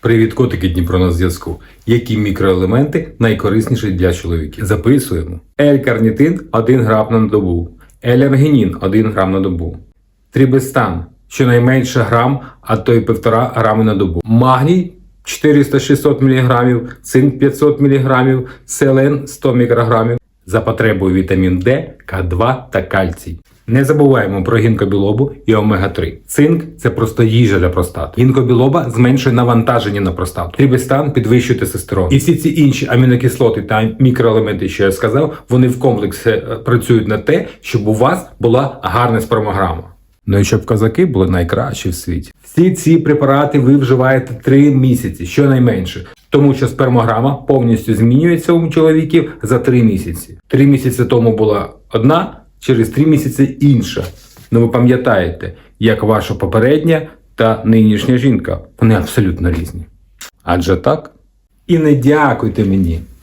Привіт, котики Дніпро на зв'язку. Які мікроелементи найкорисніші для чоловіків? Записуємо. L-карнітин 1 грам на добу. L-аргінін 1 грам на добу. Трібестан щонайменше грам, а то й 1,5 грами на добу. Магній 400-600 мг, цинк 500 мг, селен 100 мікрограмів. За потребою вітамін Д, К2 та кальцій. Не забуваємо про гінкобілобу і омега-3. Цинк це просто їжа для простати. Гінкобілоба зменшує навантаження на простату. Трібестан підвищує тестостерон. І всі ці інші амінокислоти та мікроелементи, що я сказав, вони в комплексі е, працюють на те, щоб у вас була гарна спермограма. Ну і щоб козаки були найкращі в світі. Всі ці препарати ви вживаєте 3 місяці, щонайменше. Тому що спермограма повністю змінюється у чоловіків за 3 місяці. 3 місяці тому була одна, через три місяці інша. Ну ви пам'ятаєте, як ваша попередня та нинішня жінка. Вони абсолютно різні. Адже так? І не дякуйте мені.